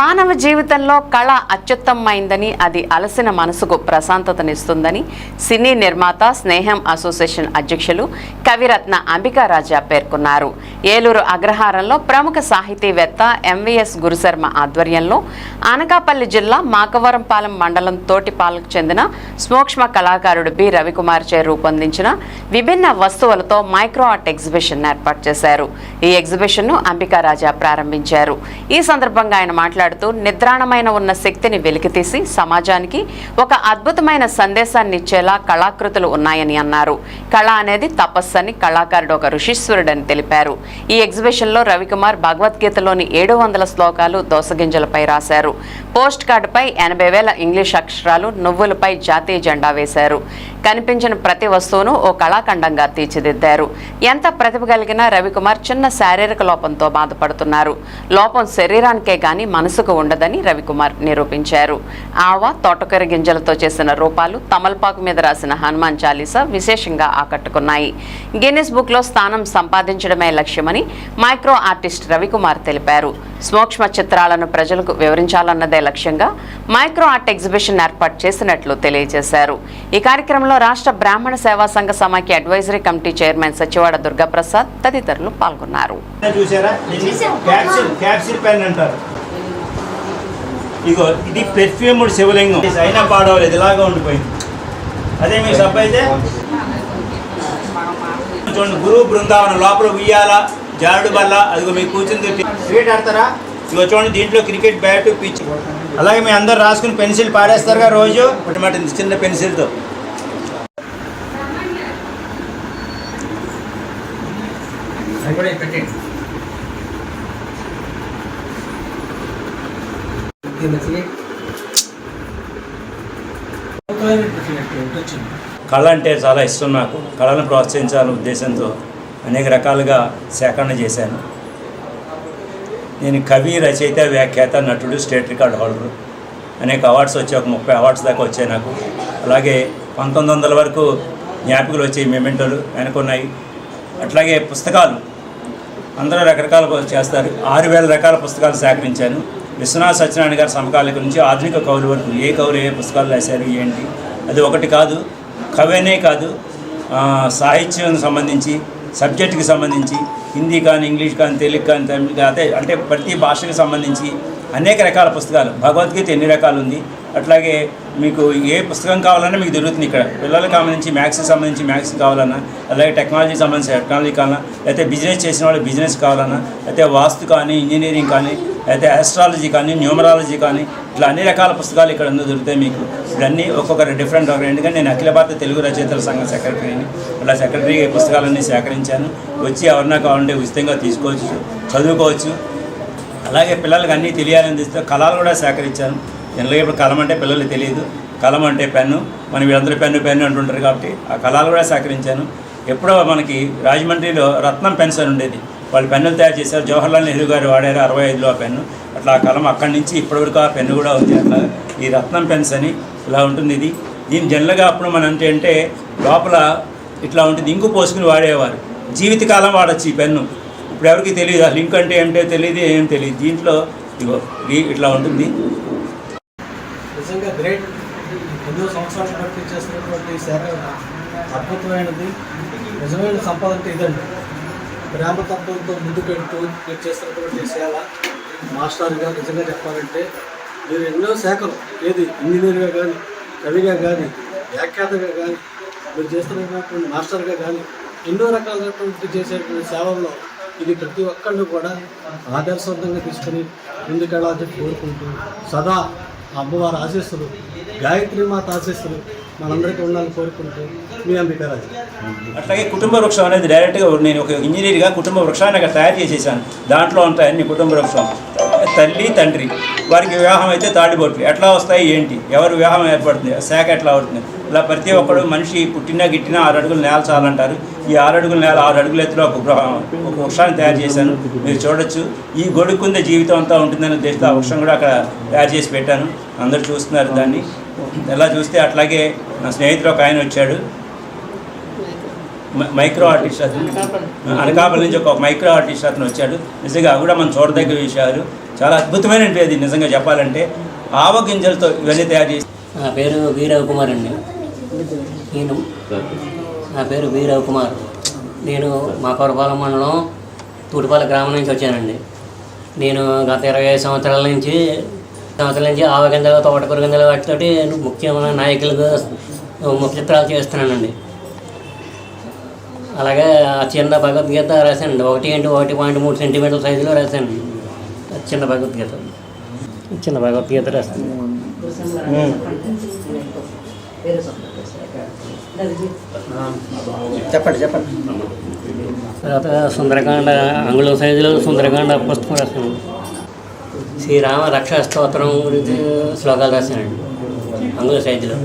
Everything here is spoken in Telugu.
మానవ జీవితంలో కళ అత్యుత్తమమైందని అది అలసిన మనసుకు ప్రశాంతతనిస్తుందని సినీ నిర్మాత స్నేహం అసోసియేషన్ అధ్యక్షులు కవిరత్న అంబికా రాజా పేర్కొన్నారు. ఏలూరు అగ్రహారంలో ప్రముఖ సాహితీవేత్త ఎంవిఎస్ గురుశర్మ ఆధ్వర్యంలో అనకాపల్లి జిల్లా మాకవరంపాలెం మండలం తోటిపాలకు చెందిన సూక్ష్మ కళాకారుడు బి. రవికుమార్ చే రూపొందించిన విభిన్న వస్తువులతో మైక్రో ఆర్ట్ ఎగ్జిబిషన్ ఏర్పాటు చేశారు. ఈ ఎగ్జిబిషన్ను అంబికా రాజా ప్రారంభించారు. ఈ సందర్భంగా ఆయన మాట్లాడుతూ నిద్రాణమైన ఉన్న శక్తిని వెలికితీసి సమాజానికి ఒక అద్భుతమైన సందేశాన్ని ఇచ్చేలా కళాకృతులు ఉన్నాయని అన్నారు. కళ అనేది తపస్సు అని కళాకారుడు ఒక ఋషీశ్వరుడని తెలిపారు. ఈ ఎగ్జిబిషన్లో రవికుమార్ భగవద్గీతలోని ఏడు వందల శ్లోకాలు దోసగింజలపై రాశారు. పోస్ట్ కార్డుపై ఎనభై వేల ఇంగ్లీష్ అక్షరాలు నువ్వులపై జాతీయ జెండా వేశారు. కనిపించిన ప్రతి వస్తువును ఓ కళాఖండంగా తీర్చిదిద్దారు. ఎంత ప్రతిభ కలిగిన రవికుమార్ చిన్న శారీరక లోపంతో బాధపడుతున్నారు. లోపం శరీరానికే గాని మనసుకు ఉండదని రవికుమార్ నిరూపించారు. ఆవ తోటకూర గింజలతో చేసిన రూపాలు తమలపాకు మీద రాసిన హనుమాన్ చాలీసా విశేషంగా ఆకట్టుకున్నాయి. గిన్నిస్ బుక్లో స్థానం సంపాదించడమే లక్ష్యమని మైక్రో ఆర్టిస్ట్ రవికుమార్ తెలిపారు. సూక్ష్మ చిత్రాలను ప్రజలకు వివరించాలన్నదే లక్ష్యంగా మైక్రో ఆర్ట్ ఎగ్జిబిషన్ ఏర్పాటు చేసినట్లు తెలియజేశారు. ఈ కార్యక్రమంలో రాష్ట్ర Brahmana Seva Sangha Samakhya advisory committee chairman Sachivada Durgaprasad తదితరులు పాల్గొన్నారు. ఇగో ఇది పెర్ఫ్యూమ్డ్ శివలింగం. ఇది అయినా పాడవలేదు ఇలాగా ఉండిపోయింది. అదే మీకు సబ్ అయితే చూడండి గురువు బృందావనం లోపల ఉయ్యాల జారుడు బల్ల అదిగో మీకు కూర్చుని క్రికెట్ ఆడతారా? ఇగో చూడండి దీంట్లో క్రికెట్ బ్యాట్ పిచ్. అలాగే మీ అందరు రాసుకుని పెన్సిల్ పారేస్తారుగా రోజు? మాట చిన్న పెన్సిల్తో. పెట్టండి ఈ తీయండి. కళ అంటే చాలా ఇష్టం నాకు. కళను ప్రోత్సహించాలనే ఉద్దేశంతో అనేక రకాలుగా సేకరణ చేశాను. నేను కవి రచయిత వ్యాఖ్యాత నటుడు స్టేట్ రికార్డ్ హోల్డరు. అనేక అవార్డ్స్ వచ్చాయి ఒక ముప్పై అవార్డ్స్ దాకా వచ్చాయి నాకు. అలాగే పంతొమ్మిది వందల వరకు జ్ఞాపికలు వచ్చాయి మెమెంటోలు వెనుకున్నాయి. అట్లాగే పుస్తకాలు. అందరూ రకరకాల చేస్తారు. ఆరు వేల రకాల పుస్తకాలు సేకరించాను. విశ్వనాథ సత్యనారాయణ గారి సమకాలిక నుంచి ఆధునిక కవుల వరకు ఏ కవులు ఏ పుస్తకాలు రాశారు ఏంటి? అది ఒకటి కాదు కవినే కాదు సాహిత్యం సంబంధించి సబ్జెక్టుకి సంబంధించి హిందీ కానీ ఇంగ్లీష్ కానీ తెలుగు కానీ తమిళ కానీ అదే అంటే ప్రతి భాషకి సంబంధించి అనేక రకాల పుస్తకాలు. భగవద్గీత ఎన్ని రకాలు ఉంది? అట్లాగే మీకు ఏ పుస్తకం కావాలన్నా మీకు దొరుకుతుంది ఇక్కడ. పిల్లలకు సంబంధించి మ్యాథ్స్కి సంబంధించి మ్యాథ్స్ కావాలన్నా అలాగే టెక్నాలజీకి సంబంధించి టెక్నాలజీ కావాలన్నా లేకపోతే బిజినెస్ చేసిన వాళ్ళు బిజినెస్ కావాలన్నా అయితే వాస్తు కానీ ఇంజనీరింగ్ కానీ అయితే ఆస్ట్రాలజీ కానీ న్యూమరాలజీ కానీ ఇట్లా అన్ని రకాల పుస్తకాలు ఇక్కడ ఉందో దొరుకుతాయి మీకు. ఇవన్నీ ఒక్కొక్కరు డిఫరెంట్ ఒకరు ఎందుకంటే నేను అఖిల భారత తెలుగు రచయితల సంఘం సెక్రటరీని అలా సెక్రటరీ పుస్తకాలన్నీ సేకరించాను. వచ్చి ఎవరన్నా కావాలంటే ఉచితంగా తీసుకోవచ్చు చదువుకోవచ్చు. అలాగే పిల్లలకి అన్నీ తెలియాలని తెస్తే కళలు కూడా సేకరించాను. జనరల్గా ఇప్పుడు కలం అంటే పిల్లలకి తెలియదు. కలం అంటే పెన్ను. మనం వీళ్ళందరూ పెన్ను పెన్ను అంటుంటారు కాబట్టి ఆ కళలు కూడా సేకరించాను. ఎప్పుడో మనకి రాజమండ్రిలో రత్నం పెన్స్ అని ఉండేది. వాళ్ళు పెన్నులు తయారు చేశారు. జవహర్లాల్ నెహ్రూ గారు వాడారు అరవై ఐదులో ఆ పెన్ను. అట్లా ఆ కలం అక్కడి నుంచి ఇప్పటివరకు ఆ పెన్ను కూడా ఉంది. అట్లా ఈ రత్నం పెన్స్ అని ఇలా ఉంటుంది ఇది. దీని జనరల్గా అప్పుడు మనం అంటే అంటే లోపల ఇట్లా ఉంటుంది. ఇంకు పోసుకుని వాడేవారు. జీవితకాలం వాడచ్చు ఈ పెన్ను. ఇప్పుడు ఎవరికి తెలియదు. ఆ లింక్ అంటే ఏంటో తెలియదు ఏం తెలియదు దీంట్లో ఇగో ఇట్లా ఉంటుంది. నిజంగా గ్రేట్. ఎన్నో సంవత్సరాలు బట్టి చేస్తున్నటువంటి సేవ అద్భుతమైనది. నిజమైన సంపద అంటే ఇదండి. ప్రేమతత్వంతో పెడుతూ మీరు చేస్తున్నటువంటి సేవ మాస్టర్గా నిజంగా చెప్పాలంటే మీరు ఎన్నో శాఖలు ఏది ఇంజనీర్గా కానీ కవిగా కానీ వ్యాఖ్యాతగా కానీ మీరు చేస్తున్నటువంటి మాస్టర్గా కానీ ఎన్నో రకాలైనటువంటి చేసేటువంటి సేవల్లో ఇది ప్రతి ఒక్కళ్ళు కూడా ఆదర్శవంతంగా తీసుకుని ముందుకెళ్ళాలని కోరుకుంటూ సదా అమ్మవారి ఆశీస్సులు గాయత్రి మాత ఆశీస్సులు మనందరికీ ఉండాలని కోరుకుంటూ మీ అంబికారాజు అట్లాగే కుటుంబ వృక్షం అనేది డైరెక్ట్గా నేను ఒక ఇంజనీర్గా కుటుంబ వృక్షాన్ని అక్కడ తయారు చేసేసాను. దాంట్లో ఉంటాయి అన్ని కుటుంబ వృక్షం. తల్లి తండ్రి. వారికి వివాహం అయితే తాడిబొట్లు ఎట్లా వస్తాయి ఏంటి? ఎవరు వివాహం ఏర్పడుతుంది? శాఖ ఎట్లా అవుతుంది? ఇలా ప్రతి ఒక్కడు మనిషి పుట్టినా గిట్టినా ఆరు అడుగులు నేల చాలంటారు. ఈ ఆరు అడుగుల నేల ఆరు అడుగుల ఎత్తులో ఒక గృహ ఒక వృక్షాన్ని తయారు చేశాను. మీరు చూడొచ్చు. ఈ గొడుక్కుంద జీవితం అంతా ఉంటుందనే ఉద్దేశంతో ఆ వృక్షం కూడా అక్కడ తయారు చేసి పెట్టాను. అందరూ చూస్తున్నారు దాన్ని. ఎలా చూస్తే అట్లాగే నా స్నేహితుడు ఒక ఆయన వచ్చాడు. మైక్రో ఆర్టిస్ట్ అతను. అనకాపల్లి. నుంచి ఒక మైక్రో ఆర్టిస్ట్ అతను వచ్చాడు. నిజంగా అవి కూడా మనం చూడదగ్గ విషయాలు. చాలా అద్భుతమైనది అది నిజంగా చెప్పాలంటే. ఆవ గింజలతో ఇవన్నీ తయారు చేసి నా పేరు వీరవ్ కుమార్ అండి. నేను నా పేరు వీరవ్ కుమార్ నేను మా కొరపాలెం మండలం తూటిపాల గ్రామం నుంచి వచ్చానండి. నేను గత ఇరవై ఐదు సంవత్సరాల నుంచి సంవత్సరాల నుంచి ఆవ గింజలు తోటకూర గింజలు వాటితోటి ముఖ్యమైన నాయకులుగా ముఖ్య చిత్రాలు చేస్తున్నానండి. అలాగే ఆ చిన్న భగవద్గీత రాశానండి ఒకటి ఇంటూ ఒకటి పాయింట్ మూడు సెంటీమీటర్ల సైజులో రాశాను. చిన్న భగవద్గీత. చిన్న భగవద్గీత రాశాను. చెప్పండి చెప్పండి. తర్వాత సుందరకాండ ఆంగ్లం సైజులో సుందరకాండ పుస్తకం రాశాను. శ్రీరామ రక్షా స్తోత్రం గురించి శ్లోకాలు రాశానండి ఆంగ్ల సైజులో